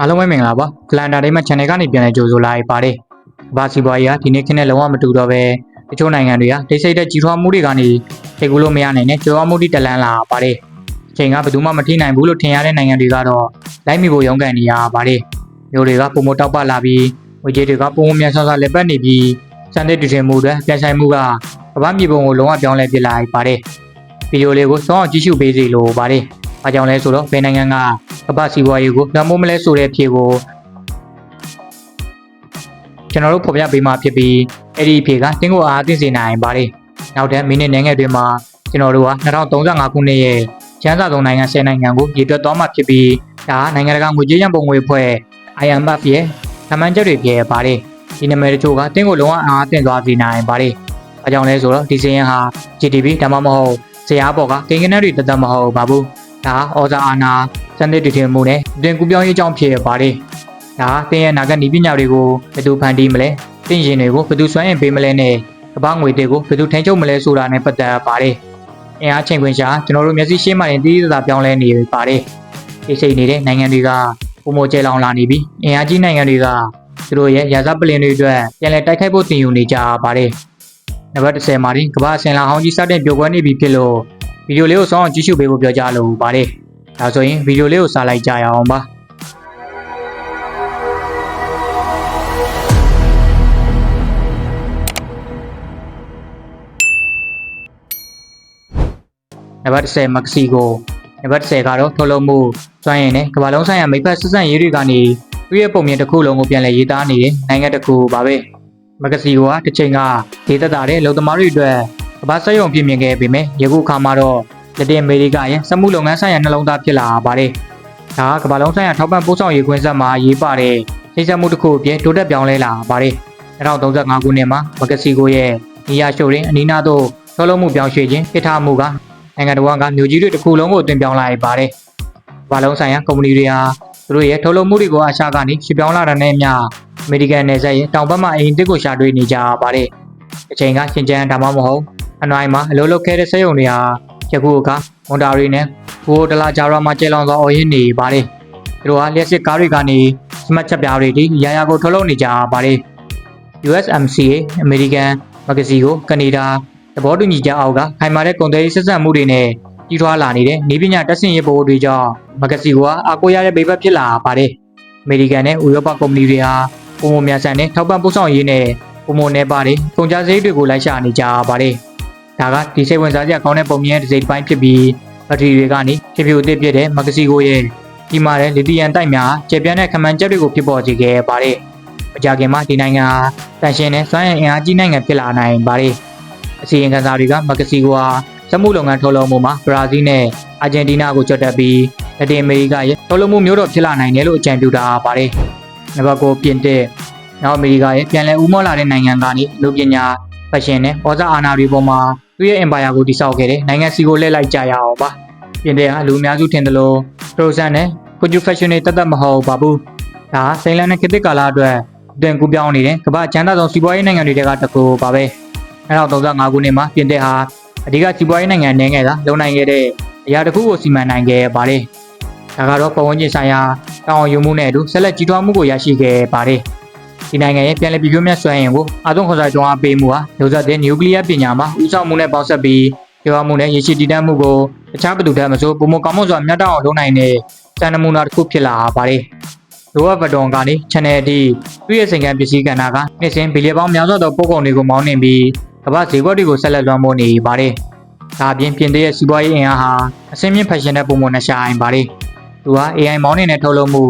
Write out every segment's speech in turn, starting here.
အားလုံးပဲမင်္ဂလာပါကလန်တာဒိမ channel ကနေပြန်လည်ကြိုဆိုလာရပါတယ်ဘာစီပွားကြီးကဒီနေ့ခင်းနဲ့လုံးဝမတူတော့ပဲတချို့နိုင်ငံတွေကဒိတ်ဆိတ်တဲ့ကြီးထွားမှုတွေကနေထိကူလို့မရနိုင်တဲ့ကြွားမှုတွေတလန်းလာပါတယ်အချိန်ကဘယ်သူမှမထိနိုင်ဘူးလို့ထင်ရတဲ့နိုင်ငံတွေကတော့လိုက်မိဖို့ရုန်းကန်နေရပါတယ်မျိုးတွေကပုံမတောက်ပလာပြီးဝေကြီးတွေကပုံမမြန်ဆဆလက်ပတ်နေပြီးစံတဲ့တူတင်မှုတွေပြန်ဆိုင်မှုကကမ္ဘာမြေပုံကိုလုံးဝပြောင်းလဲပြစ်လာပါတယ်ဗီဒီယိုလေးကိုစောင့်အောင်ကြည့်ရှုပေးစီလိုပါတယ်။ ဘာကြောင့်လဲဆိုတော့ဘယ်နိုင်ငံကကမ္ဘာစီးပွားရေးကိုလွှမ်းမိုးမလဲဆိုတဲ့အဖြေကိုကျွန်တော်တို့ဖော်ပြပေးမှာဖြစ်ပြီးအဲ့ဒီအဖြေကတင်းကိုအားသိစေနိုင်ပါတယ်။နောက်တဲ့မိနစ်နဲ့ငယ်တွေမှာကျွန်တော်တို့က2035ခုနှစ်ရဲ့ချမ်းသာဆုံးနိုင်ငံ10နိုင်ငံကိုရည်တွက်သွားမှာဖြစ်ပြီးဒါကနိုင်ငံတကာငွေကြေးရန်ပုံငွေအဖွဲ့ IMF ရဲ့သမှန်ချက်တွေဖြစ်ပါတယ်။ဒီနာမည်တချို့ကတင်းကိုလုံးဝအားအသင့်သွားစေနိုင်ပါတယ်။ဘာကြောင့်လဲဆိုတော့ဒီစင်းရဟာ GDP ဒါမှမဟုတ်ဇရာပေါ်ကကိန်းဂဏန်းတွေတသက်မဟုတ်ပါဘူး။ ဒါဩဇာအာဏာစံသစ်တည်ထင်မှုနဲ့တွင်ကူပြောင်းရေးကြောင့်ဖြစ်ပါတယ်။ဒါတင်းရဲ့နာဂတ်ဤပညာတွေကိုဘယ်သူဖန်တီးမလဲ။တင်းရင်တွေကိုဘယ်သူစွမ်းရင်ပေးမလဲနဲ့ကမ္ဘာငွေတွေကိုဘယ်သူထိန်းချုပ်မလဲဆိုတာနဲ့ပတ်သက်ပါတယ်။အင်အားချိန်ခွင်ရှာကျွန်တော်တို့မျက်စိရှင်းမှရင်တည်တည်သာပြောင်းလဲနေပါတယ်။ဒီစိတ်နေတဲ့နိုင်ငံတွေကပုံမကျဲလောင်လာနေပြီးအင်အားကြီးနိုင်ငံတွေကသူတို့ရဲ့ရာဇပလင်တွေအတွက်ပြန်လည်တိုက်ခိုက်ဖို့တင်ယူနေကြပါတယ်။နံပါတ်10မှာဒီကမ္ဘာအစင်လာဟောင်းကြီးစတင်ပြိုကွဲနေပြီဖြစ်လို့ ဗီဒီယိုလေးကိုစောင့်အောင်ကြည့်ရှုပေးဖို့ပြောကြားလိုပါတယ်။ဒါဆိုရင်ဗီဒီယိုလေးကိုစားလိုက်ကြရအောင်ပါ။နံပါတ်10မက္ကဆီကိုနံပါတ်10ကတော့ထုတ်လုပ်မှုစွမ်းရည်နဲ့ကမ္ဘာလုံးဆိုင်ရာမိဖက်ဆက်ဆံရေးတွေကနေသူ့ရဲ့ပုံမြင်တစ်ခုလုံးကိုပြန်လည်ရေးသားနေတဲ့နိုင်ငံတစ်ခုပါပဲ။မက္ကဆီကိုကတစ်ချိန်ကဒေသတာတဲ့လုံသမားတွေအတွက်ကမ္ဘာစက်ရုံပြင်မြင်ခဲ့ပေမဲ့ယခုအခါမှာတော့လက်တင်အမေရိကရဲ့စက်မှုလုပ်ငန်းဆိုင်ရာနှလုံးသားဖြစ်လာပါတယ်။ဒါကကမ္ဘာလုံးဆိုင်ရာထောက်ပံ့ပို့ဆောင်ရေးခွင့်ဆက်မှာရေးပါတဲ့စိတ်ဆက်မှုတစ်ခုအပြင်တိုးတက်ပြောင်းလဲလာပါတယ်။2035ခုနှစ်မှာမက္ကဆီကိုရဲ့နေရာရှို့ရင်အနီးနားသို့ထုတ်လုပ်မှုပြောင်းရွှေ့ခြင်းပြထားမှုကနိုင်ငံတော်ကမြို့ကြီးတွေတစ်ခုလုံးကိုတင်ပြောင်းလာရပါတယ်။ဘာလုံးဆိုင်ရာကုမ္ပဏီတွေဟာသူတို့ရဲ့ထုတ်လုပ်မှုတွေကိုအာရှကနေရှင်းပြောင်းလာတဲ့နဲ့အမျှအမေရိကန်နယ်စပ်ရဲ့တောင်ဘက်မှာအိမ်တစ်ကိုရှာတွေ့နေကြပါတယ်။အချိန်ကရှင်ကျန်းဒါမှမဟုတ် အနွိုင်းမှာအလုပ်လုပ်ခဲ့တဲ့စက်ရုံတွေဟာယခုအခါမွန်တာရီနဲ့ဘူဒလာဂျာရာမှာကျဲလောင်စွာအော်ရင်းနေပါတယ်။သူတို့ဟာလျှက်စစ်ကားတွေကနေစမတ်ချက်ပြားတွေဒီရာရာကိုထုတ်လုပ်နေကြပါတယ်။ USMCA အမေရိကန်မဂ္ဂဇီကိုကနေဒါသဘောတူညီချက်အောက်ကခိုင်မာတဲ့ကုန်သွယ်ရေးဆက်ဆံမှုတွေနဲ့ကြီးထွားလာနေတဲ့နေပညာတက်ဆင်ရေးပို့တွေကြောင့်မဂ္ဂဇီကအားကိုးရတဲ့ဘေးဘက်ဖြစ်လာပါတယ်။အမေရိကန်နဲ့ဥရောပကုမ္ပဏီတွေဟာပုံမများဆန်တဲ့ထောက်ပံ့ပို့ဆောင်ရေးနဲ့ပုံမနေပါတွေကုန်ကြစည်တွေကိုလိုက်ရှာနေကြပါတယ်။ ဒါကဒီစိတ်ဝင်စားစရာကောင်းတဲ့ပုံမြင်တဲ့တစ်စိတ်တစ်ပိုင်းဖြစ်ပြီးဘက်ထရီတွေကနေဖြည်းဖြည်းအသစ်ဖြစ်တဲ့မဂ္ဂဇီကိုရဲ့ဒီမှာတဲ့လီသီယမ်တိုက်များကျေပြန့်တဲ့ခမန်ချက်တွေကိုဖြစ်ပေါ်စေခဲ့ပါတယ်။မကြခင်မှာဒီနိုင်ငံဟာတန်ရှင်းတဲ့စွမ်းရည်အင်အားကြီးနိုင်ငံဖြစ်လာနိုင်ပါတယ်။အစီရင်ခံစာတွေကမဂ္ဂဇီကိုဟာစက်မှုလုပ်ငန်းထုတ်လုပ်မှုမှာဘရာဇီးနဲ့အာဂျင်တီးနားကိုကြွတက်ပြီးလက်တင်အမေရိကရဲ့ထုတ်လုပ်မှုမျိုးတော့ဖြစ်လာနိုင်တယ်လို့အကြံပြုထားပါတယ်။နံပါတ်9ပြင်သစ်နောက်အမေရိကရဲ့ပြန်လည်ဦးမော့လာတဲ့နိုင်ငံကနေလူပညာဖက်ရှင်နဲ့ဩဇာအာဏာတွေပေါ်မှာ သူ့ရဲ့ empire ကိုတည်ဆောက်ခဲ့တဲ့နိုင်ငံစီကိုလှည့်လိုက်ကြရအောင်ပါ။ပြင်သစ်ဟာလူအများစုထင်တယ်လို့ပရိုဆန်နဲ့ကွန်ဂျူဖက်ရှင်တွေတတ်တတ်မဟုတ်ပါဘူး။ဒါစိန်လန်းတဲ့ခေတ်သစ်ကာလအတွက်အသွင်ကူးပြောင်းနေတဲ့ကမ္ဘာချမ်းသာဆုံးစီးပွားရေးနိုင်ငံတွေကတစ်ခုပါပဲ။2035ခုနှစ်မှာပြင်သစ်ဟာအဓိကစီးပွားရေးနိုင်ငံနေငယ်ကလုံနိုင်ခဲ့တဲ့အရာတစ်ခုကိုစီမံနိုင်ခဲ့ပါတယ်။ဒါကတော့ပတ်ဝန်းကျင်ဆိုင်ရာတောင်းယူမှုနဲ့အတူဆက်လက်ကြီးထွားမှုကိုရရှိခဲ့ပါတယ်။ ဒီနိုင်ငံရဲ့ပြန်လည်ပြည့်ပြည့်မြတ်စွမ်းရင်ကိုအာသုံးခေါ်စာတွန်းအားပေးမှုဟာလူသက်တဲ့နျူကလ িয়ার ပညာမှာဦးဆောင်မှုနဲ့ပေါင်းစပ်ပြီးပြောင်းမှုနဲ့ရရှိတည်တတ်မှုကိုတခြားဘယ်သူတည်းမဆိုပုံမကောင်းမှုစွာမျှတအောင်လုပ်နိုင်တဲ့စံနမူနာတစ်ခုဖြစ်လာပါတယ်။လိုအပ်ဗဒွန်ကနေ channel အထိသူ့ရဲ့စိန်ကံပစ္စည်းကဏ္ဍကနှစ်စဉ်ဘီလီယံပေါင်းများစွာသောပို့ကုန်တွေကိုမောင်းနှင်ပြီးကမ္ဘာဈေးကွက်တွေကိုဆက်လက်လွှမ်းမိုးနေပါတယ်။ဒါအပြင်ပြင်သစ်ရဲ့စီးပွားရေးအင်အားဟာအစင်းမြင့်ဖက်ရှင်တဲ့ပုံမှန်နဲ့ရှာအိမ်ပါတယ်။သူဟာ AI မောင်းနေတဲ့ထုတ်လုပ်မှု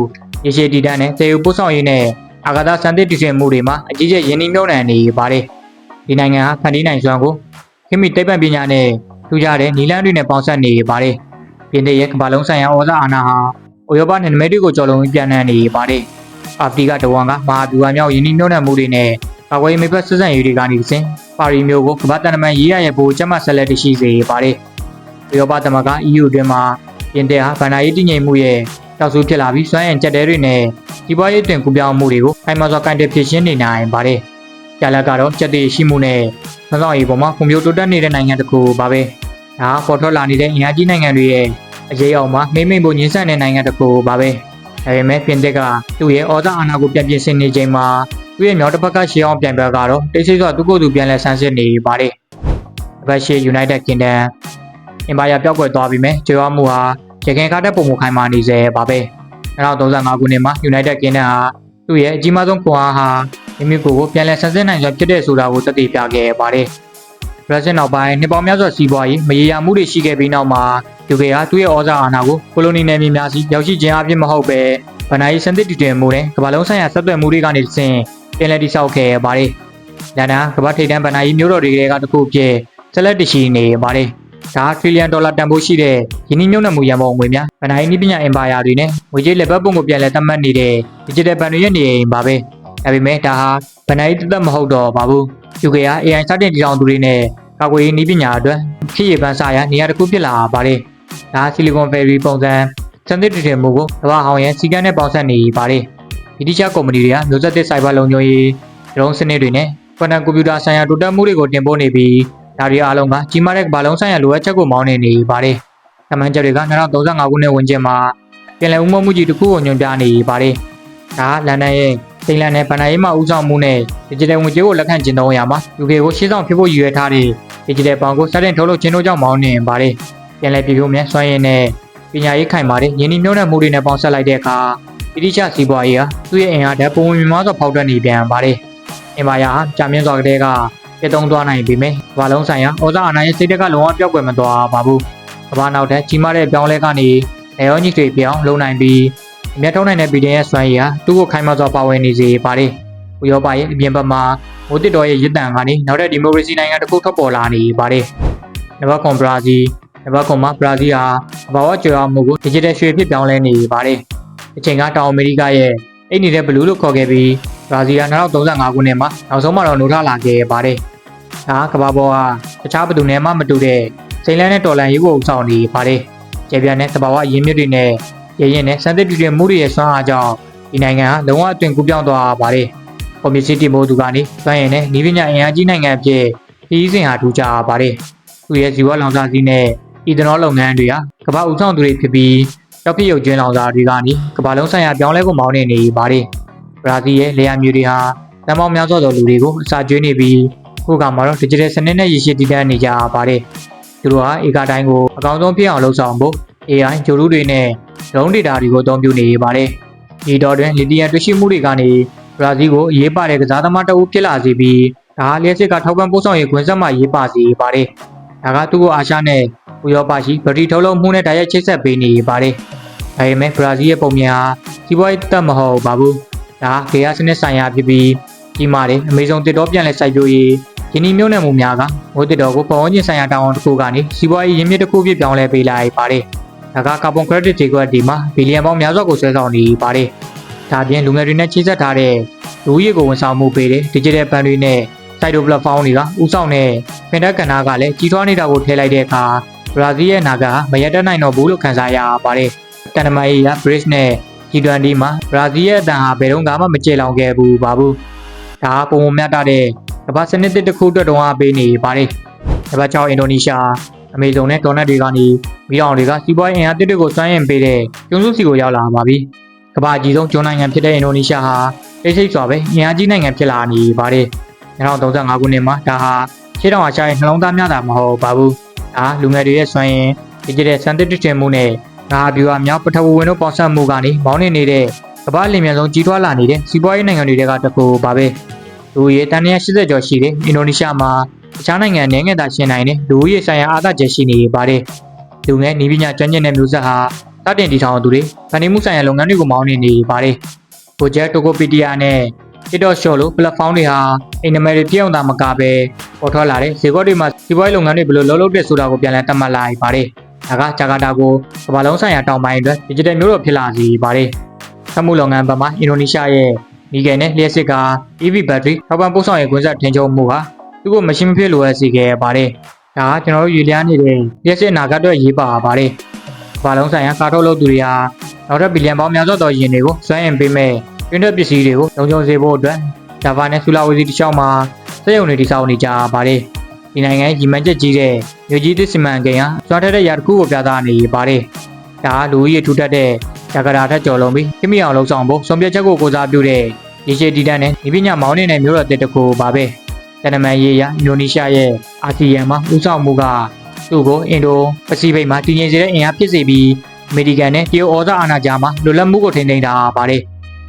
ရေရှည်တည်တတ်တဲ့သေယူပို့ဆောင်ရေးနဲ့ အာဂါသစံသစ်တည်ဆင်မှုတွေမှာအကြီးကျယ်ရင်းနှီးမြှုပ်နှံနေပါတယ်။ဒီနိုင်ငံဟာဖန်တီးနိုင်စွမ်းကိုခေတ်မီတိတ်ပံ့ပညာနဲ့ထူးခြားတဲ့နီလန်းတွေနဲ့ပေါင်းစပ်နေပါတယ်။ပြင်သစ်ရဲ့ကမ္ဘာလုံးဆိုင်ရာဩဇာအာဏာဟာဥရောပနယ်နိမိတ်တွေကိုကျော်လွန်ပြီးပြန်လည်နေပါတယ်။အာဖရိကတဝန်ကမဟာဗျူဟာမြောက်ယင်းနှိမ့်နှိုးနှံမှုတွေနဲ့ကာကွယ်ရေးမိဘဆက်ဆံရေးတွေကနေစဉ်ပါရီမျိုးကိုကမ္ဘာတန်တမန်ရေးရရဲ့ဘိုးကျမဆက်လက်တရှိစေပါတယ်။ဥရောပသမဂ္ဂ EU အတွင်းမှာပြင်သစ်ဟာဗန်နာရေးတည်ငြိမ်မှုရဲ့ တောက်ဆူဖြစ်လာပြီးစွမ်းရည်ကြက်တဲတွေနဲ့ဒီပွားရေးတွင်ကူပြောင်းမှုတွေကိုခိုင်မာစွာကန့်တက်ဖြစ်ရှင်းနေနိုင်ပါတယ်။ကြလက်ကတော့ကြက်တွေရှိမှုနဲ့သံဆောင်ရေးပေါ်မှာဖွံ့ဖြိုးတိုးတက်နေတဲ့နိုင်ငံတစ်ခုပါပဲ။ဒါပေါ်ထွက်လာနေတဲ့အင်အားကြီးနိုင်ငံတွေရဲ့အရေးအောင်မှာမိမ့်မိန်ဖို့ညှင်းဆန်တဲ့နိုင်ငံတစ်ခုပါပဲ။ဒါပေမဲ့ပြင်သစ်ကသူ့ရဲ့ဩဇာအာဏာကိုပြန်ပြင်ဆင်နေချိန်မှာသူ့ရဲ့မြောက်တစ်ဖက်ကရှေ့အောင်ပြန်ပြကတော့တိတ်ဆိတ်စွာသူ့ကိုယ်သူပြန်လဲဆန်းစစ်နေပါတယ်။ဘက်ရှိ United Kingdom အင်ပါယာပျောက်ကွယ်သွားပြီးမြဲကျွေးဝမှုဟာ ရခိုင်ကားတဲ့ပုံမခိုင်မာနေစေပါပဲ2035ခုနှစ်မှာ United Kingdom ဟာသူ့ရဲ့အကြီးမားဆုံးခွန်အားဟာမိမိကိုယ်ကိုပြန်လည်ဆန်းစစ်နိုင်စွာဖြစ်တဲ့ဆိုတာကိုသက်သေပြခဲ့ပါတယ်။ Brexit နောက်ပိုင်းနှစ်ပေါင်းများစွာစီးပွားရေးမရေရာမှုတွေရှိခဲ့ပြီးနောက်မှာ UK ဟာသူ့ရဲ့ဩဇာအာဏာကိုကိုလိုနီနယ်မြေများစီရောက်ရှိခြင်းအပြင်မဟုတ်ပဲဗဏ္ဍာရေးစံသစ်တည်တွင်မှုနဲ့ကမ္ဘာလုံးဆိုင်ရာဆက်သွယ်မှုတွေကနေတဆင့်ပြန်လည်တည်ဆောက်ခဲ့ပါတယ်။လန်ဒန်ကမ္ဘာထိပ်တန်းဗဏ္ဍာရေးမျိုးတော်တွေကတစ်ခုအဖြစ်ဆက်လက်တည်ရှိနေပါတယ်။ ဒါထရီလီယံဒေါ်လာတန်ဖိုးရှိတဲ့ယင်းနှိမ့်မြုပ်နှံမှုရန်ပုံငွေများဗဏ္ဍာရေးနည်းပညာအင်ပါယာတွေနဲ့ငွေကြေးလက်ပတ်ပုံကိုပြန်လည်သတ်မှတ်နေတဲ့ digital ဘဏ်တွေရဲ့နေအိမ်ပါပဲ။ဒါပေမဲ့ဒါဟာဗဏ္ဍာရေးတသက်မဟုတ်တော့ပါဘူး။ UK က AI စတင်တည်ထောင်သူတွေနဲ့ကာကွယ်ရေးနည်းပညာအတွက်ခေတ်ရပန်းစားရနေရာတစ်ခုဖြစ်လာပါတယ်။ဒါဆီလီကွန်ဗယ်ရီပုံစံစံသစ်တည်ထည်မှုကိုကမ္ဘာဟောင်းရဲ့စီကန်းနဲ့ပေါင်းစပ်နေပါတယ်။ဒီတိကျကုမ္ပဏီတွေကမျိုးဆက်သစ်စိုက်ဘာလုံခြုံရေးဒရုန်းစနစ်တွေနဲ့ကွန်တန်ကွန်ပျူတာဆိုင်ရာတိုးတက်မှုတွေကိုတင်ပို့နေပြီး ဒါတွေအားလုံးကကြီးမားတဲ့ကမ္ဘာလုံးဆိုင်ရာလိုအပ်ချက်ကိုမောင်းနေနေပါတယ်။သမန်ချက်တွေက2035ခုနှစ်ဝန်းကျင်မှာပြည်လည်ဥမမှုကြီးတစ်ခုကိုညွှန်ပြနေပါတယ်။ဒါလန်ဒန်ရဲ့စိန်လန်နဲ့ဗန်နာရေးမှဦးဆောင်မှုနဲ့ digital ငွေကြေးကိုလက်ခံကျင့်သုံးရမှာ UK ကိုရှေ့ဆောင်ဖြစ်ဖို့ရည်ရွယ်ထားတဲ့ digital ပေါင်ကိုစတင်ထုတ်လုပ်ခြင်းတို့ကြောင့်မောင်းနေပါတယ်။ပြန်လည်ပြပြမြဲစွမ်းရည်နဲ့ပညာရေးခိုင်မာတဲ့ယင်းနှိမ့်နှံမှုတွေနဲ့ပေါင်းစပ်လိုက်တဲ့အခါပိဋိချစီးပွားရေးဟာသူ့ရဲ့အင်အားဓာတ်ပုံဝင်များစွာဖောက်ထွက်နေပြန်ပါတယ်။အင်ပါယာဟာကြာမြင့်စွာကတည်းက ပြတ်သုံးသွားနိုင်ပြီမယ်။ဘာလုံးဆိုင်ရာဩဇာအာဏာရဲ့စိတ်တက်ကလုံးဝပြောက်ကွယ်မသွားပါဘူး။ကမ္ဘာနောက်ထပ်ကြီးမားတဲ့ပြောင်းလဲကနေလေယောညစ်တွေပြောင်းလုံနိုင်ပြီးအမျက်ထုံးနိုင်တဲ့ဗီဒီယိုရဲ့စွမ်းရည်ဟာသူ့ကိုခိုင်မာစွာပါဝင်နေစေပါတယ်။ဥရောပရဲ့အပြင်ဘက်မှာမိုးတစ်တော်ရဲ့ရစ်တံကနေနောက်တဲ့ဒီမိုကရေစီနိုင်ငံတစ်ခုထွက်ပေါ်လာနေပါတယ်။နဘကွန်ဘရာဇီးနဘကွန်မှာဘရာဇီးဟာအဘာဝကျွော်မှုကို digital ရွှေဖြစ်ပြောင်းလဲနေပါတယ်။အချိန်ကတောင်အမေရိကရဲ့အိတ်နေတဲ့ဘလူးလို့ခေါ်ခဲ့ပြီး ဘရာဇီးက2035ခုနှစ်မှာနောက်ဆုံးမှတော့နိုးထလာခဲ့ပါတယ်။ဒါကကမ္ဘာပေါ်ကတခြားဘယ်သူနဲ့မှမတူတဲ့စိန်လန်းတဲ့တော်လန်ရေးကိုအုပ်ဆောင်နေပါတယ်။ကျေပြန့်တဲ့သဘာဝအရင်းမြစ်တွေနဲ့ရရင်နဲ့စံသစ်တူတဲ့မှုတွေရဲ့ဆွမ်းအားကြောင့်ဒီနိုင်ငံဟာလုံးဝအသွင်ကူးပြောင်းသွားပါတယ်။ကွန်မြူနတီမို့သူကနေစွမ်းရည်နဲ့ဤပညာအင်အားကြီးနိုင်ငံအဖြစ်ဒီစဉ်ဟာထူးခြားပါတယ်။သူရဲ့ဇီဝလောင်စာစီးနဲ့ဤသနောလုပ်ငန်းတွေဟာကမ္ဘာဦးဆောင်သူတွေဖြစ်ပြီးရောက်ဖြစ်ရုပ်ကျွင်းလောင်စာတွေကနေကမ္ဘာလုံးဆိုင်ရာပြောင်းလဲကိုမောင်းနေနေပါတယ်။ ဘရာဇီးရဲ့လေယာဉ်မျိုးတွေဟာတန်ပေါင်းများစွာသောလူတွေကိုအစာကျွေးနေပြီးခုကမှတော့ digital စနစ်နဲ့ရည်ရှိတည်တတ်နေကြပါတယ်။သူတို့ဟာဧကတိုင်းကိုအကောင်းဆုံးဖြစ်အောင်လုပ်ဆောင်ဖို့ AI ဂျိုရူတွေနဲ့ drone data တွေကိုအသုံးပြုနေပါတယ်။ဒီတော့တွင်လီသီယမ်တွေ့ရှိမှုတွေကနေဘရာဇီးကိုအရေးပါတဲ့ကစားသမားတအုပ်ဖြစ်လာစေပြီးဒါဟာလျှက်စစ်ကထောက်ပံ့ပို့ဆောင်ရေးခွင့်ဆက်မှရေးပါစေပါတယ်။ဒါကသူ့ကိုအာရှနဲ့ဥရောပရှိဗတီထုတ်လုပ်မှုနဲ့တိုက်ရိုက်ချိတ်ဆက်ပေးနေပါတယ်။ဒါပေမဲ့ဘရာဇီးရဲ့ပုံမြင်ဟာစီးပွားရေးတက်မဟုတ်ပါဘူး။ ဒါဂေယစနစ်ဆိုင်ရာဖြစ်ပြီးကြီးမားတဲ့အမေဇုံတစ်တော်ပြန်လဲစိုက်ပျိုးရေးယင်းဒီမြို့နယ်မှုများကမိုးတစ်တော်ကိုပုံဝင်ဆိုင်ရာတာဝန်တစ်ခုကနေစီးပွားရေးရင်းမြစ်တစ်ခုဖြစ်ပြောင်းလဲပေးလိုက်ပါတယ်။ဒါကကာဗွန်ကရက်ဒစ်ဂျေကွက်ဒီမှာဘီလီယံပေါင်းများစွာကိုဆွဲဆောင်နေပါတယ်။ဒါပြင်လူငယ်တွေနဲ့ချိတ်ဆက်ထားတဲ့လူဦးရေကိုဝန်ဆောင်မှုပေးတဲ့ digital ဘဏ်တွေနဲ့ site platform တွေကဥဆောင်တဲ့ဖင်တက်ကဏ္ဍကလည်းကြီးထွားနေတာကိုထည့်လိုက်တဲ့အခါဘရာဇီးရဲ့နာဂါမရက်တက်နိုင်တော့ဘူးလို့ခန်းစားရပါတယ်။တန်တမာရေးရ Bridge နဲ့ G20 မှာဘရာဇီးရဲ့အတန်ဟာဘယ်တော့မှမကြေလောင်ခဲ့ဘူးပါဘူး။ဒါကပုံမမြတ်တဲ့ကမ္ဘာစနစ်တစ်ခုအတွက်တော့အားပေးနေပါတယ်။တပတ်ချောင်းအင်ဒိုနီးရှားအမေဇုန်နဲ့ဒေါ်နက်တွေကနေမိအောင်တွေကစီးပွားရေးအင်အားတစ်တွေကိုစွမ်းရင်ပေးတဲ့ကျွန်းစုစီကိုရောက်လာပါပြီ။ကမ္ဘာအကြီးဆုံးကျွန်းနိုင်ငံဖြစ်တဲ့အင်ဒိုနီးရှားဟာအိတ်ဆိတ်စွာပဲအင်အားကြီးနိုင်ငံဖြစ်လာနေပါတယ်။2035ခုနှစ်မှာဒါဟာရှေ့တောင်အာရှရဲ့နှလုံးသားများတာမဟုတ်ပါဘူး။ဒါလူငယ်တွေရဲ့စွမ်းရင်ဒီကျတဲ့စံတစ်တစ်တင်မှုနဲ့ ဒါဗျူဟာမြောက်ပထဝီဝင်တို့ပေါင်းစပ်မှုကနေမောင်းနေနေတဲ့ကမ္ဘာလင်မြန်ဆုံးကြီးထွားလာနေတဲ့စီးပွားရေးနိုင်ငံတွေကတကူပါပဲ။လူရေတန်180ကျော်ရှိတဲ့အင်ဒိုနီးရှားမှာတခြားနိုင်ငံနိုင်ငံသာရှင်နိုင်တဲ့လူဦးရေဆိုင်ရာအာသချက်ရှိနေပါတယ်။လူငယ်နီးပညာကျွမ်းကျင်တဲ့မျိုးဆက်ဟာစတင်တည်ထောင်သူတွေဗန်နေမှုဆိုင်ရာလုပ်ငန်းတွေကိုမောင်းနေနေပါတယ်။ Project Tokopedia နဲ့ TikTok Shop လို platform တွေဟာအိမ်နမဲတွေပြောင်းတာမကပဲပေါ်ထွက်လာတဲ့ဈေးကွက်တွေမှာစီးပွားရေးလုပ်ငန်းတွေဘယ်လိုလုပ်လုပ်တဲ့ဆိုတာကိုပြန်လည်သတ်မှတ်လိုက်ပါတယ်။ ဒါကဂျာကာတာကိုကမ္ဘာလုံးဆိုင်ရာတောင်ပိုင်းအတွက် digital မျိုးတော့ဖြစ်လာစေပါတယ်။စက်မှုလုပ်ငန်းဘက်မှာအင်ဒိုနီးရှားရဲ့မိဂယ်နဲ့လျှက်စစ်က EV battery ထောက်ပံ့ပို့ဆောင်ရေးကွင်းဆက်ထင်ချုံမှုဟာသူ့ကိုမရှိမဖြစ်လိုအပ်စေခဲ့ပါတယ်။ဒါကကျွန်တော်တို့ယူလျားနေတဲ့လျှက်စစ်နာဂတ်အတွက်ရေးပါပါတယ်။ဘာလုံးဆိုင်ရာကားထုတ်လုပ်သူတွေဟာနောက်ထပ်ဘီလီယံပေါင်းများစွာသောယင်တွေကိုစွမ်းအင်ပေးမဲ့တွင်းတဲ့ပစ္စည်းတွေကိုလုံခြုံစေဖို့အတွက် Java နဲ့ Sulawesi တခြားမှာစက်ရုံတွေတည်ဆောက်နေကြပါတယ်။ ဒီနိုင်ငံရီမန်ချက်ကြီးတဲ့မြို့ကြီးသစ်စီမံကိန်းဟာစွာထက်တဲ့ရာတစ်ခုကိုပြသနေပါတယ်။ဒါကလူကြီးထူထပ်တဲ့တက္ကရာထက်ကျော်လုံးပြီးခိမိအောင်လှုပ်ဆောင်ဖို့ဆုံးဖြတ်ချက်ကိုကိုစားပြုတဲ့ရေရှည်တည်တတ်တဲ့ဒီပညာမောင်းနေတဲ့မျိုးတော်တစ်တကူပါပဲတနမန်ရေးရအင်ဒိုနီးရှားရဲ့အာဆီယံမှာဦးဆောင်မှုကသူ့ကိုအင်ဒိုပစိဖိတ်မှာတည်ငြိမ်စေတဲ့အင်အားဖြစ်စေပြီးအမေရိကန်နဲ့တရုတ်ဩဇာအာဏာကြားမှာလွတ်လပ်မှုကိုထိန်းသိမ်းတာပါတယ်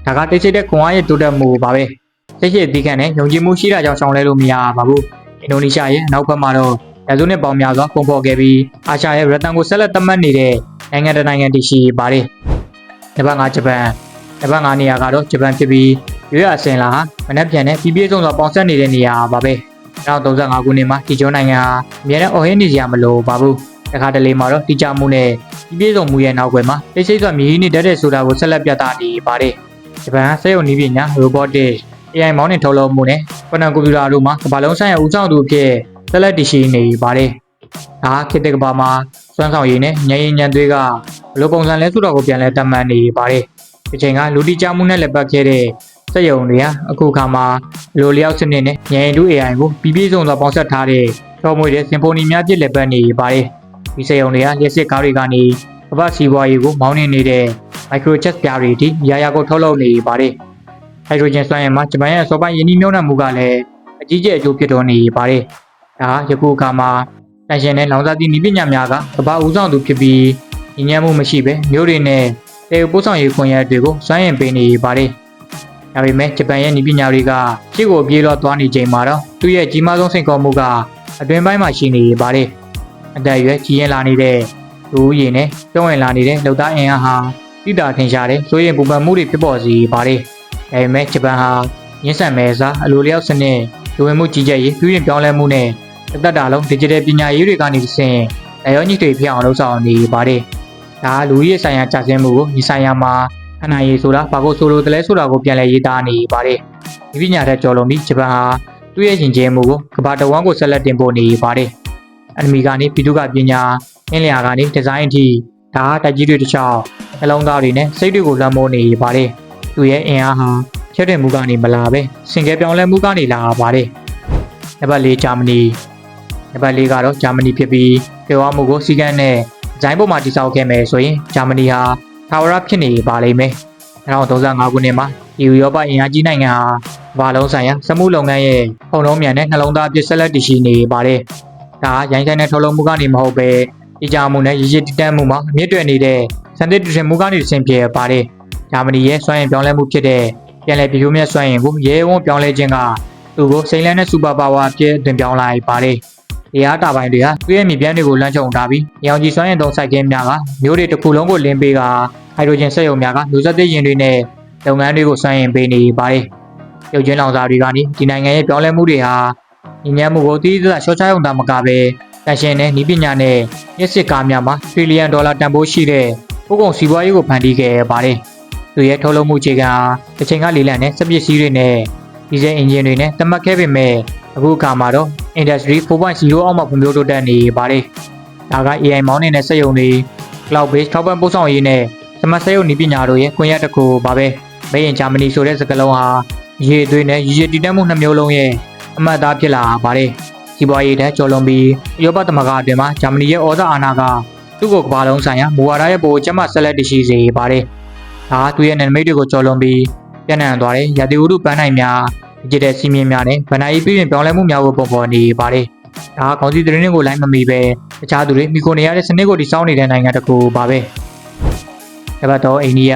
ဒါကတိတ်ဆိတ်တဲ့ခွန်အားရဲ့တိုးတက်မှုပါပဲစိတ်ရှိအသီးခံနဲ့ယုံကြည်မှုရှိတာကြောင့်ဆောင်လဲလို့မရပါဘူး အင်ဒိုနီးရှားရဲ့အနောက်ဘက်မှာတော့ရာစုနှစ်ပေါင်းများစွာပုံဖော်ခဲ့ပြီးအာရှရဲ့ရတန်ကိုဆက်လက်သတ်မှတ်နေတဲ့နိုင်ငံတစ်နိုင်ငံတည်ရှိပါတယ်။နံပါတ်5ဂျပန်နံပါတ်5နေရာကတော့ဂျပန်ဖြစ်ပြီးရွေးရအစင်လာဟာမနက်ဖြန်နဲ့ပြည်ပြည့်စုံစွာပေါင်းစပ်နေတဲ့နေရာပါပဲ။2035ခုနှစ်မှာဒီကျွန်းနိုင်ငံဟာအများနဲ့အော်ဟင်းနေကြမလို့ပါဘူး။တခါတလေမှာတော့တိကျမှုနဲ့ပြည်ပြည့်စုံမှုရဲ့နောက်ွယ်မှာတိတ်ဆိတ်စွာမြည်ရင်းနေတတ်တဲ့ဆိုတာကိုဆက်လက်ပြသနေပါတယ်။ဂျပန်ဟာစက်ရုံနည်းပညာ robotics AI မောင်းနှင်ထုတ်လုပ်မှုနဲ့ကွန်ပျူတာတို့မှာကမ္ဘာလုံးဆိုင်ရာဦးဆောင်သူအဖြစ်ဆက်လက်တည်ရှိနေပါတယ်။ဒါခေတ်တစ်ကမ္ဘာမှာစွမ်းဆောင်ရည်နဲ့ညရင်ညံတွေကဘလိုပုံစံလဲဆိုတော့ကိုပြန်လဲတတ်မှတ်နေပါတယ်။ဒီချိန်ကလူတိကျမှုနဲ့လက်ပတ်ခဲ့တဲ့စက်ရုံတွေဟာအခုခါမှာလိုလျောက်စနစ်နဲ့ညရင်တူ AI ကိုပြည်ပြည့်စုံစွာပေါင်းစပ်ထားတဲ့တော်မွေတဲ့စင်ဖိုနီများပြည့်လက်ပတ်နေပါတယ်။ဒီစက်ရုံတွေကလက်စစ်ကားတွေကနေကမ္ဘာစီးပွားရေးကိုမောင်းနှင်နေတဲ့ microchip ပြားတွေအထိရာရာကိုထုတ်လုပ်နေပါတယ်။ ဟိုက်ဒရိုဂျင်စွမ်းအင်မှာဂျပန်ရဲ့စောပိုင်းယင်းနှိမ့်မြုံနှံမှုကလည်းအကြီးကျယ်အကျိုးဖြစ်တော်နေပါတယ်။ဒါယခုအခါမှာတန်ရှင်တဲ့လောင်စာသီးနည်းပညာများကကမ္ဘာဦးဆောင်သူဖြစ်ပြီးညီညွတ်မှုမရှိဘဲမျိုးတွေနဲ့တေပို့ဆောင်ရေးခွင့်ရတွေကိုစွမ်းအင်ပေးနေပါတယ်။ဒါပေမဲ့ဂျပန်ရဲ့နည်းပညာတွေကရှေ့ကိုပြေးလောသွားနေချိန်မှာတော့သူ့ရဲ့ကြီးမားဆုံးစိန်ခေါ်မှုကအတွင်းပိုင်းမှာရှိနေပါတယ်။အတက်အရွယ်ကြီးရင်လာနေတဲ့လူဦးရေနဲ့တွန်းဝင်လာနေတဲ့လောက်သားအင်အားဟာတိတာထင်ရှားတဲ့ဆိုရင်ပူပန်မှုတွေဖြစ်ပေါ်စေပါတယ်။ ဒါပေမဲ့ဂျပန်ဟာရင်းဆန်မဲ့စားအလိုလျောက်စနစ်လူဝင်မှုကြီးကြပ်ရေးပြည်ပြင်ပြောင်းလဲမှုနဲ့တစ်သက်တာလုံး digital ပညာရေးတွေကနေတစ်ဆင့်အရောညစ်တွေဖြစ်အောင်လုပ်ဆောင်နေပါတယ်။ဒါကလူကြီးဆိုင်ရာကြာစင်းမှုကိုဒီဆိုင်ရာမှာခဏရေးဆိုတာဘာကိုဆိုလိုတယ်လဲဆိုတာကိုပြန်လည်ရေးသားနေပါတယ်။ဒီပညာတဲ့ကျော်လွန်ပြီးဂျပန်ဟာသူ့ရဲ့ယဉ်ကျေးမှုကိုကမ္ဘာတဝန်းကိုဆက်လက်တင်ပို့နေပါတယ်။အန်မီကနေပြည်သူ့ကပညာအင်းလျာကနေဒီဇိုင်းအထိဒါကတိုက်ကြီးတွေတစ်ချောင်းနှလုံးသားတွေနဲ့စိတ်တွေကိုလွှမ်းမိုးနေပါတယ်။ သူ့ရဲ့အင်အားဟာချက်တဲ့မှုကနေမလာပဲစင်ကဲပြောင်းလဲမှုကနေလာပါတယ်။နံပါတ်၄ဂျာမနီနံပါတ်၄ကတော့ဂျာမနီဖြစ်ပြီးပြောရမှုကိုစီကန်းနဲ့ဂျိုင်းပေါ်မှာတိစောက်ခဲ့မယ်ဆိုရင်ဂျာမနီဟာထာဝရဖြစ်နေပါလိမ့်မယ်။2035ခုနှစ်မှာဒီဥရောပအင်အားကြီးနိုင်ငံဟာဘာလုံးဆိုင်ရာစမှုလုပ်ငန်းရဲ့ပုံလုံးမြန်တဲ့နှလုံးသားအဖြစ်ဆက်လက်တည်ရှိနေပါတယ်။ဒါရိုင်းဆိုင်တဲ့ထုတ်လုပ်မှုကနေမဟုတ်ပဲဒီကြမှုနဲ့ရည်ရည်တည်တတ်မှုမှာအမြင့်တွယ်နေတဲ့စံသစ်တူရှင်မှုကနေဆင်ပြေပါတယ်။ ဂျာမနီရဲ့စွမ်းရည်ပြောင်းလဲမှုဖြစ်တဲ့ပြန်လည်ပြိုးမြတ်စွမ်းရင်ကိုရဲဝံ့ပြောင်းလဲခြင်းကသူ့ကိုစိန်လန်းတဲ့စူပါပါဝါအဖြစ်တင်ပြောင်းလိုက်ပါတယ်။ဒီအားတာပိုင်းတွေဟာသူ့ရဲ့မြေပြန့်တွေကိုလမ်းချုံထားပြီးရောင်ကြီးစွမ်းရင်သုံးစိုက်ကင်းများကမျိုးတွေတစ်ခုလုံးကိုလင်းပေးကဟိုက်ဒရိုဂျင်စက်ရုံများကလူသက်သက်ရင်တွေနဲ့လုပ်ငန်းတွေကိုစွမ်းရင်ပေးနေပါတယ်။ရုပ်ချင်းလောင်စာတွေကနေဒီနိုင်ငံရဲ့ပြောင်းလဲမှုတွေဟာညီညွတ်မှုကိုတည်တည်ရှော့ချရုံတာမကပဲတန်ရှင်တဲ့ဤပညာနဲ့ရစ်စစ်ကားများမှာထရီလီယံဒေါ်လာတန်ဖိုးရှိတဲ့ပို့ကုန်စီးပွားရေးကိုဖန်တီးခဲ့ပါတယ်။ သူရဲ့ထုတ်လုပ်မှုအခြေခံဟာတစ်ချိန်ကလေလံတဲ့စက်ပစ္စည်းတွေနဲ့ဒီဇယ်အင်ဂျင်တွေနဲ့တတ်မှတ်ခဲ့ပေမဲ့အခုအခါမှာတော့ Industry 4.0အောက်မှာဖွံ့ဖြိုးတိုးတက်နေပါတယ်။ဒါက AI မောင်းနေတဲ့စက်ရုံတွေ Cloud based ထောက်ပံ့ပို့ဆောင်ရေးနဲ့စမတ်စက်ရုံနည်းပညာတို့ရဲ့ကွန်ရက်တစ်ခုပါပဲ။ Made in Germany ဆိုတဲ့စကားလုံးဟာရေအသွေးနဲ့ရည်ရည်တည်တတ်မှုနှစ်မျိုးလုံးရဲ့အမှတ်အသားဖြစ်လာပါတယ်။စီးပွားရေးတဲ့ကျော်လွန်ပြီးဥရောပသမဂ္ဂအတွင်းမှာဂျာမနီရဲ့ဩဇာအာဏာကသူ့ကိုကမ္ဘာလုံးဆိုင်ရာမူဝါဒရဲ့ပိုကျမဆက်လက်တည်ရှိစေပါတယ်။ ဒါသူရဲ့နယ်နိမိတ်တွေကိုကျော်လွန်ပြီးပြန့်နှံ့သွားတဲ့ရာသီဥတုပန်းနိုင်များဒီဂျစ်တယ်စီမင်းများနဲ့ဗဏ္ဍာရေးပြည်ပြင်ပြောင်းလဲမှုများကိုပုံဖော်နေပါတယ်။ဒါကခေါင်းစည်းသတင်းတွေကိုလိုက်မမီပဲတခြားသူတွေမိကိုနေရတဲ့စနစ်ကိုတည်ဆောက်နေတဲ့နိုင်ငံတစ်ခုပါပဲ။ဒါပတ်တော့အိန္ဒိယ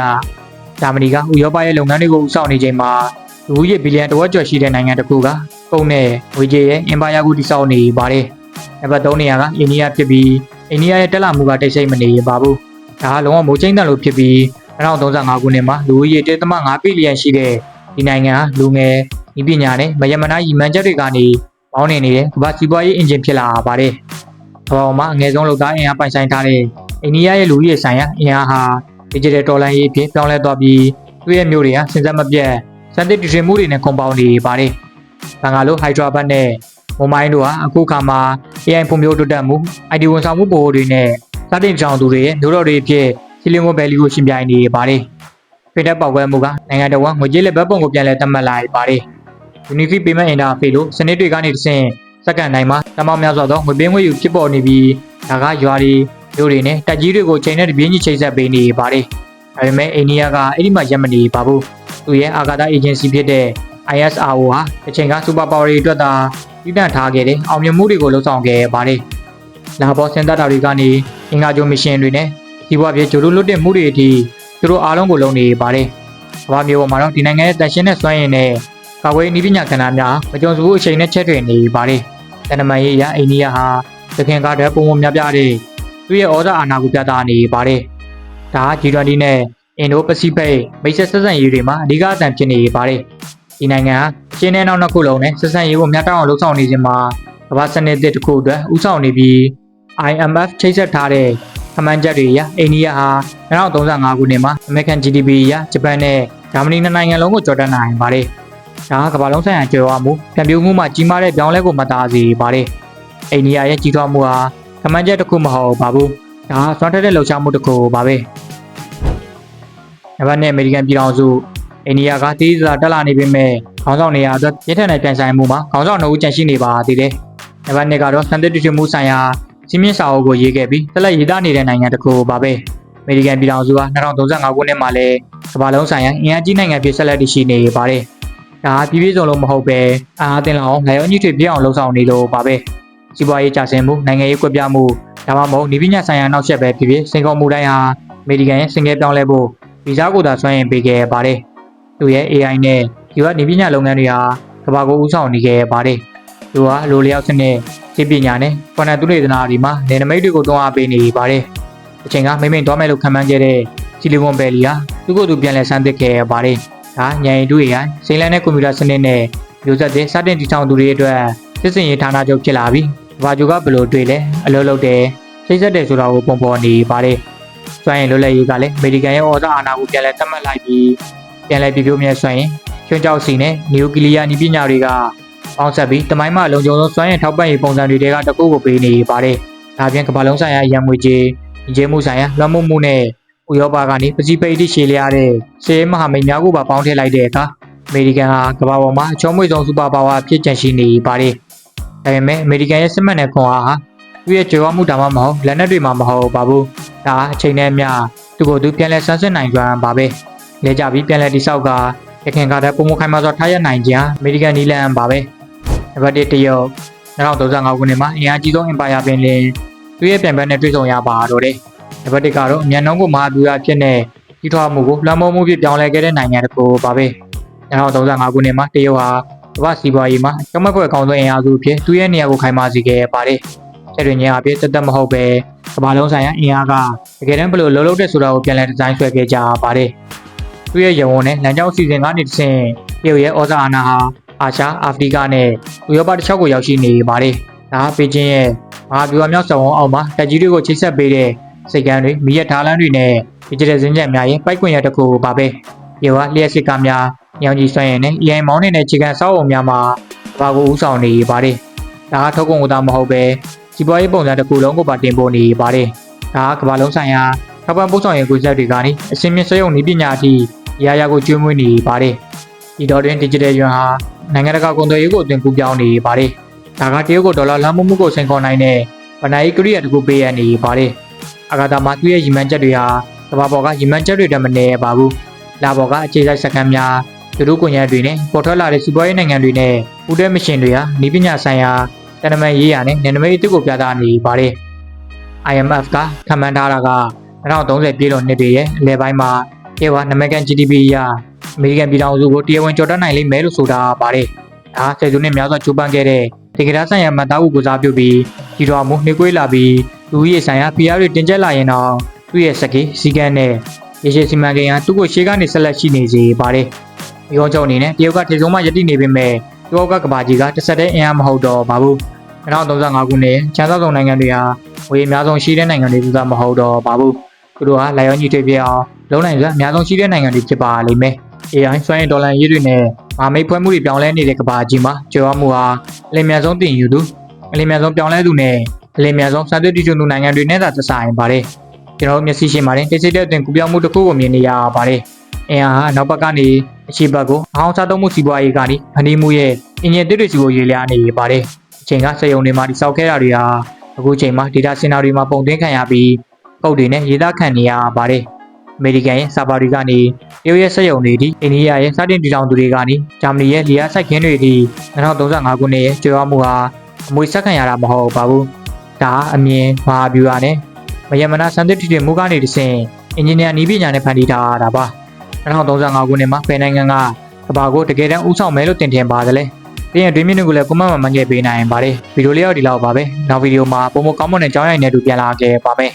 ဂျာမနီကဥရောပရဲ့လုပ်ငန်းတွေကိုဦးဆောင်နေချိန်မှာလူဦးရေဘီလီယံတဝက်ကျော်ရှိတဲ့နိုင်ငံတစ်ခုကပုံနဲ့ငွေကြေးရဲ့အင်ပါယာကိုတည်ဆောက်နေပါတယ်။ဒါပတ်3နေရာကအိန္ဒိယဖြစ်ပြီးအိန္ဒိယရဲ့တက်လာမှုကတိတ်ဆိတ်မနေပါဘူး။ဒါကလုံးဝမိုးချင်းတန်လို့ဖြစ်ပြီး 2035ခုနှစ်မှာလူဦးရေ1.5ဘီလီယံရှိတဲ့ဒီနိုင်ငံဟာလူငယ်ဤပညာနဲ့မယမနာရည်မှန်းချက်တွေကနေပေါင်းနေနေတဲ့ကမ္ဘာစီးပွားရေးအင်ဂျင်ဖြစ်လာပါတယ်။ကမ္ဘာပေါ်မှာအငယ်ဆုံးလောက်သားအင်အားပိုင်ဆိုင်ထားတဲ့အိန္ဒိယရဲ့လူဦးရေဆိုင်ရာအင်အားဟာ digital တော်လိုင်းရေးအဖြစ်ပြောင်းလဲသွားပြီးသူ့ရဲ့မျိုးတွေဟာစဉ်ဆက်မပြတ်စံသစ်တည်ရှင်မှုတွေနဲ့ကွန်ပေါင်းနေပါတယ်။ဘင်္ဂါလိုဟိုက်ဒရာဘတ်နဲ့မွန်မိုင်းတို့ဟာအခုခါမှာ AI ဖွံ့ဖြိုးတိုးတက်မှု IT ဝန်ဆောင်မှုပို့တွေနဲ့စတင်ကြောင်သူတွေရဲ့မျိုးတော်တွေအဖြစ် စီလင်ကိုဘယ်လီကိုရှင်ပြိုင်နေပါတယ်။ဖိတက်ပေါက်ကွဲမှုကနိုင်ငံတော်ကငွေကြေးလက်ဘက်ပုံကိုပြန်လဲသတ်မှတ်လိုက်ပါတယ်။ Unity Payment Interface လို့စနစ်တွေကနေတစ်ဆင့်စက္ကန့်တိုင်းမှာတမောင်များစွာသောငွေပေးငွေယူဖြစ်ပေါ်နေပြီးဒါကရွာတွေမျိုးတွေနဲ့တက်ကြီးတွေကိုချိန်နဲ့တပြင်းကြီးချိန်ဆက်ပေးနေပါတယ်။ဒါပေမဲ့အိန္ဒိယကအဲ့ဒီမှာရက်မနေပါဘူးသူရဲ့အာကာသအေဂျင်စီဖြစ်တဲ့ ISRO ဟာတစ်ချိန်ကစူပါပါဝါတွေအတွက်သာတည်တံ့ထားခဲ့တဲ့အောင်မြင်မှုတွေကိုလှုပ်ဆောင်ခဲ့ပါတယ်လာဘောစင်တာတာတွေကနေအင်္ဂါဂျိုမရှင်တွေနဲ့ ဒီဘွားပြေဂျိုလိုလွတ်တဲ့မှုတွေအထိသူတို့အားလုံးကိုလုပ်နေပါတယ်။ဘာမျိုးပေါ်မှာတော့ဒီနိုင်ငံရဲ့တန်ရှင်းတဲ့စွမ်းရည်နဲ့ကာကွယ်နည်းပညာကဏ္ဍများမကြုံစဘူးအချိန်နဲ့ချက်ထွင်နေပါတယ်။တန်တမန်ရေးအရအိန္ဒိယဟာသခင်ကားတဲ့ပုံပုံများပြတဲ့သူ့ရဲ့ဩဇာအာဏာကိုပြသနေပါတယ်။ဒါက G20 နဲ့အင်ဒိုပစိဖိတ်မိတ်ဆက်ဆက်ဆံရေးတွေမှာအဓိကအသံဖြစ်နေပါတယ်။ဒီနိုင်ငံဟာရှင်းတဲ့နောက်နှစ်ခုလုံးနဲ့ဆက်ဆံရေးကိုမျှတအောင်လှုပ်ဆောင်နေခြင်းမှာကမ္ဘာစနစ်တစ်ခုအတွက်ဥဆောင်နေပြီး IMF ချိတ်ဆက်ထားတဲ့ ခမန်းချက်တွေအရအိန္ဒိယဟာ2035ခုနှစ်မှာ American GDP အရဂျပန်နဲ့ဂျာမနီနှစ်နိုင်ငံလုံးကိုကျော်တက်နိုင်ပါတယ်။ဒါကကမ္ဘာလုံးဆိုင်ရာကျွဲဝမှုပြန်ပြိုးမှုမှာကြီးမားတဲ့ပြောင်းလဲကိုမသားစေပါတယ်။အိန္ဒိယရဲ့ကြီးထွားမှုဟာခမန်းချက်တစ်ခုမဟုတ်ပါဘူး။ဒါကစွမ်းထက်တဲ့လှုပ်ရှားမှုတစ်ခုပါပဲ။နံပါတ်1အမေရိကန်ပြည်ထောင်စုအိန္ဒိယကတည်စားတက်လာနေပေမဲ့ခေါင်းဆောင်နေရာအတွက်ရထက်နဲ့ပြန်ဆိုင်မှုမှာခေါင်းဆောင်နှုတ်ကြန့်ရှိနေပါသေးတယ်။နံပါတ်2ကတော့စံသစ်တူမှုဆိုင်ရာ စီးမြင့်စာအုပ်ကိုရေးခဲ့ပြီးဆက်လက်ရေးသားနေတဲ့နိုင်ငံတစ်ခုပါပဲအမေရိကန်ပြည်ထောင်စုက2035ခုနှစ်မှာလည်းကမ္ဘာလုံးဆိုင်ရာအင်အားကြီးနိုင်ငံဖြစ်ဆက်လက်တည်ရှိနေပါတယ်ဒါကပြည်ပြည်စုံလုံးမဟုတ်ပဲအာအသင်လောက်အောင်လာရောညှိထွေပြအောင်လှုံ့ဆော်နေလို့ပါပဲစီးပွားရေးကျဆင်းမှုနိုင်ငံရေးကွက်ပြားမှုဒါမှမဟုတ်နေပညာဆိုင်ရာနောက်ဆက်ပဲဖြစ်ဖြစ်စင်ကာပူတိုင်းဟာအမေရိကန်ရဲ့စင်ကဲပြောင်းလဲဖို့ဗီဇာကိုသာဆွဲရင်ပေးခဲ့ပါတယ်သူရဲ့ AI နဲ့ဒီကနေပညာလုပ်ငန်းတွေဟာကမ္ဘာကိုဦးဆောင်နေခဲ့ပါတယ်သူဟာလိုလျောက်စနစ် စိတ်ပညာနဲ့ကွန်နတူလေသနာဒီမှာနေနမိတ်တွေကိုတွန်းအားပေးနေပါတယ်။အချိန်ကမိမ့်မိန်သွားမယ်လို့ခံမှန်းခဲ့တဲ့ဆီလီကွန်ဗယ်လီဟာသူ့ကိုယ်သူပြန်လည်ဆန်းသစ်ခဲ့ပါတယ်။ဒါညံရင်တို့ရစိန်လန်းတဲ့ကွန်ပျူတာစနစ်နဲ့မျိုးဆက်တဲ့စတင်တည်ထောင်သူတွေအတွက်စစ်စင်ရေးဌာနချုပ်ဖြစ်လာပြီးဘာဂျူကဘယ်လိုတွေ့လဲအလုပ်လုပ်တယ်စိတ်ဆက်တယ်ဆိုတာကိုပုံပေါ်နေပါတယ်။စွမ်းရင်လွတ်လပ်ရေးကလည်းအမေရိကန်ရဲ့ဩဇာအာဏာကိုပြန်လည်သတ်မှတ်လိုက်ပြီးပြန်လည်ပြပြမြဲစွမ်းရင်ချွန်းကြောက်စီနဲ့နျူကလ িয়ার နည်းပညာတွေက ပေါင်းဆက်ပြီးတမိုင်းမှလုံခြုံဆုံးစွမ်းရည်ထောက်ပံ့ရေးပုံစံတွေတဲကတစ်ခုကိုပေးနေပါတယ်။ဒါပြင်ကမ္ဘာလုံးဆိုင်ရာရန်ငွေကြေးညီကျေးမှုဆိုင်ရာလွှမ်းမိုးမှုနဲ့ဥရောပကနေပစိဖိတ်တိရှည်လျားတဲ့ဆေးမဟာမိတ်များကိုပါပေါင်းထည့်လိုက်တဲ့အခါအမေရိကန်ဟာကမ္ဘာပေါ်မှာအချောမွေ့ဆုံးစူပါပါဝါဖြစ်ကျန်ရှိနေပါတယ်။ဒါပေမဲ့အမေရိကန်ရဲ့စစ်မှန်တဲ့ခွန်အားဟာသူ့ရဲ့ကြွယ်ဝမှုဒါမှမဟုတ်လက်နက်တွေမှာမဟုတ်ပါဘူး။ဒါအချိန်နဲ့အမျှသူ့ကိုယ်သူပြန်လဲဆန်းစစ်နိုင်ကြပါပဲ။လဲကြပြီးပြန်လဲတိဆောက်ကရခင်ကတည်းကပုံမခိုင်မာစွာထားရနိုင်ခြင်းအမေရိကန်နီလန်ပါပဲ။ နံပါတ်1တရုတ်2035ခုနှစ်မှာအင်အားကြီးဆုံးအင်ပါယာပင်လင်သူ့ရဲ့ပြန်ပန်းနဲ့တွေ့ဆုံရပါတော့တယ်။နံပါတ်1ကတော့အမြန်နှုံးကိုမဟာဗျူဟာဖြစ်တဲ့ကြီးထွားမှုကိုလွှမ်းမိုးမှုဖြစ်ပြောင်းလဲခဲ့တဲ့နိုင်ငံတစ်ခုပါပဲ။2035ခုနှစ်မှာတရုတ်ဟာကမ္ဘာစီးပွားရေးမှာကျောင်းမက်ခွဲအကောင်ဆုံးအင်အားစုဖြစ်သူ့ရဲ့နေရာကိုခိုင်မာစေခဲ့ပါတယ်။ဆက်တွင်ချင်းအဖြစ်တက်တက်မဟုတ်ပဲကမ္ဘာလုံးဆိုင်ရာအင်အားကတကယ်တမ်းဘယ်လိုလှုပ်လှုပ်တဲ့ဆိုတာကိုပြန်လည်ဒီဇိုင်းဆွဲခဲ့ကြပါတယ်။သူ့ရဲ့ရုံဝန်နဲ့လမ်းကြောင်းစီစဉ်ကနေတစ်ဆင့်တရုတ်ရဲ့ဩဇာအာဏာဟာ အာရှအာဖရိကနဲ့ဥရောပတစ်ချောက်ကိုရောက်ရှိနေပါတယ်။ဒါပေကျင်းရဲ့မဟာဗျူဟာမြောက်ဆောင်အောင်မှာတက်ကြီးတွေကိုချိတ်ဆက်ပေးတဲ့စိတ်ကမ်းတွေမိရထားလန်းတွေနဲ့ digital စင်ကြံများရဲ့ပိုက်ကွန်ရတစ်ခုပါပဲ။ရောလျှက်စစ်ကားများညောင်ကြီးဆွမ်းရည်နဲ့ EI မောင်းနေတဲ့ခြေခံစောက်အုံများမှာဘာကိုဥဆောင်နေပါတယ်။ဒါကထုတ်ကုန်ကသာမဟုတ်ပဲစီးပွားရေးပုံစံတစ်ခုလုံးကိုပါတင်ပို့နေပါတယ်။ဒါကကမ္ဘာလုံးဆိုင်ရာထောက်ပံ့ပို့ဆောင်ရေးကွန်ဆက်တွေကနေအစင်းမြင့်စရုံနည်းပညာအထိအရာရာကိုကျွေးမွေးနေပါတယ်။ ဒီတော့တွင် digital ရွန်ဟာနိုင်ငံတကာကုန်သွယ်ရေးကိုအသွင်ကူးပြောင်းနေပါတယ်။ဒါကတရုတ်ကိုဒေါ်လာလမ်းမှုမှုကိုစိန်ခေါ်နိုင်တဲ့ဗဏ္ဍာရေးကရိယာတစ်ခုပေးရနေပါတယ်။အဂါတာမှာသူ့ရဲ့ရည်မှန်းချက်တွေဟာကမ္ဘာပေါ်ကရည်မှန်းချက်တွေတည်းမနေပါဘူး။လာပေါ်ကအခြေစိုက်စခန်းများသူတို့ကွန်ရက်တွေနဲ့ပေါ်ထွက်လာတဲ့စီးပွားရေးနိုင်ငံတွေနဲ့ပူးတွဲမရှင်တွေဟာနည်းပညာဆိုင်ရာတနမန်ရေးရာနဲ့နယ်နိမိတ်အသစ်ကိုပြသနေပါတယ်။ IMF ကခန့်မှန်းထားတာက2030ပြည်တော်နှစ်တွေရဲ့အလယ်ပိုင်းမှာကေဝါနမကန် GDP အရ အမေရိကန်ပြည်ထောင်စုကိုတရားဝင်ကြော်တက်နိုင်လိမ့်မယ်လို့ဆိုတာပါတယ်။ဒါဆယ်စုနှစ်များစွာချိုးပန်းခဲ့တဲ့ဒေဂရာဆိုင်ရာမှတ်သားမှုကိုစားပြုပြီးကြီးတော်မှုနှိကွေးလာပြီးလူဦးရေဆိုင်ရာ PR တွေတင်ကျက်လာရင်တော့သူ့ရဲ့စကေးစီကန်းနဲ့ရေရှည်စီမံကိန်းဟာသူ့ကိုရှေ့ကနေဆက်လက်ရှိနေစေပါတယ်။ဒီကောင်ကြောင့်အနေနဲ့တရုတ်ကထေဆုံးမှယက်တိနေပေမဲ့တရုတ်ကကဘာကြီးကတစ်ဆက်တည်းအင်အားမဟုတ်တော့ပါဘူး။2035ခုနှစ်ချမ်းသာဆုံးနိုင်ငံတွေဟာဝေအများဆုံးရှိတဲ့နိုင်ငံတွေဆိုတာမဟုတ်တော့ပါဘူး။သူတို့ဟာလာရောညီထွေပြအောင်လုံးနိုင်စွာအများဆုံးရှိတဲ့နိုင်ငံတွေဖြစ်ပါလိမ့်မယ်။ AI စွမ်းရည်ဒေါ်လာရေးတွေနဲ့မာမိတ်ဖွဲမှုတွေပြောင်းလဲနေတဲ့ကဘာကြီးမှာကျွမ်းမှုဟာအလင်းမြန်ဆုံးတင်ယူသူအလင်းမြန်ဆုံးပြောင်းလဲသူနဲ့အလင်းမြန်ဆုံးစာသွေးတည်ကျွသူနိုင်ငံတွေနဲ့သာသက်ဆိုင်ပါတယ်။ကျွန်တော်တို့မျက်စိရှိမှတင်တိတ်ဆိတ်တဲ့အသွင်ကူပြောင်းမှုတစ်ခုကိုမြင်နေရပါတယ်။အင်အားဟာနောက်ဘက်ကနေအရှိဘက်ကိုအဟောင်းစားသုံးမှုစီးပွားရေးကနေဗန်ဒီမှုရဲ့အင်ဂျင်တစ်တွေစီကိုရေးလျားနေပါတယ်။အချိန်ကစက်ရုံတွေမှာတိစောက်ခဲ့တာတွေဟာအခုချိန်မှာ data center တွေမှာပုံသွင်းခံရပြီးပုတ်တွေနဲ့ရေးသားခံနေရပါတယ်။ အမေရိကန်ရဲ့စာပါတွေကနေတရုတ်ရဲ့စက်ရုံတွေဒီအိန္ဒိယရဲ့စတင်တည်ထောင်သူတွေကနေဂျာမနီရဲ့လီယာစိုက်ခင်းတွေဒီ2035ခုနှစ်ရဲ့ကျွမ်းမှုဟာအမွေဆက်ခံရတာမဟုတ်ပါဘူးဒါအမြင်မဟာဗျူဟာနဲ့မယမနာစံသစ်တီတွေမူကနေတဆင့်အင်ဂျင်နီယာနီးပညာနဲ့ဖန်တီးထားတာပါ2035ခုနှစ်မှာဖယ်နိုင်ငံကကဘာကိုတကယ်တမ်းဥဆောင်မယ်လို့တင်ထင်ပါတယ်လေပြင်အတွင်းမြင့်တွေကိုလည်းကွန်မန့်မှမှန်ခဲ့ပေးနိုင်ပါတယ်ဗီဒီယိုလေးတော့ဒီလောက်ပါပဲနောက်ဗီဒီယိုမှာပုံမကောင်းမွန်တဲ့အကြောင်းအရာတွေနဲ့အတူပြန်လာခဲ့ပါမယ်